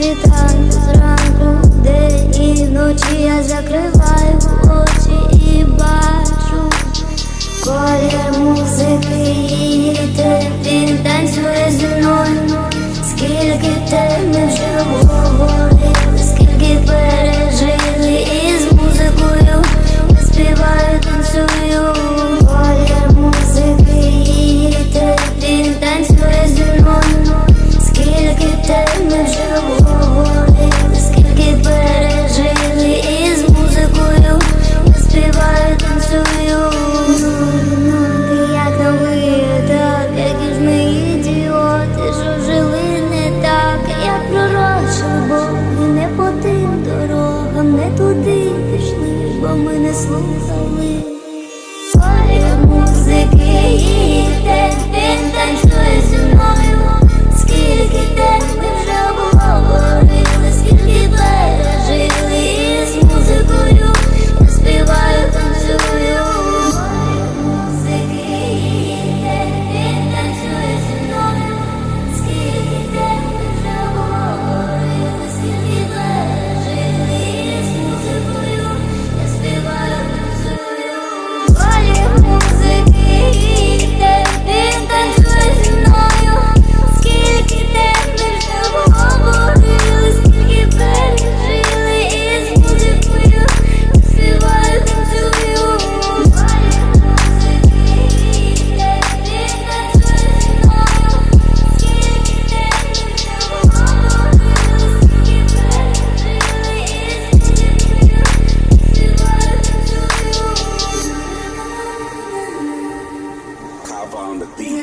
світанку, зранку, де і ночі я закриваю очі і бачу колір музики і він танцює зі мною, скільки тебе вже говорить. довго ми не слухали. Твої музики і те, lava on the beat.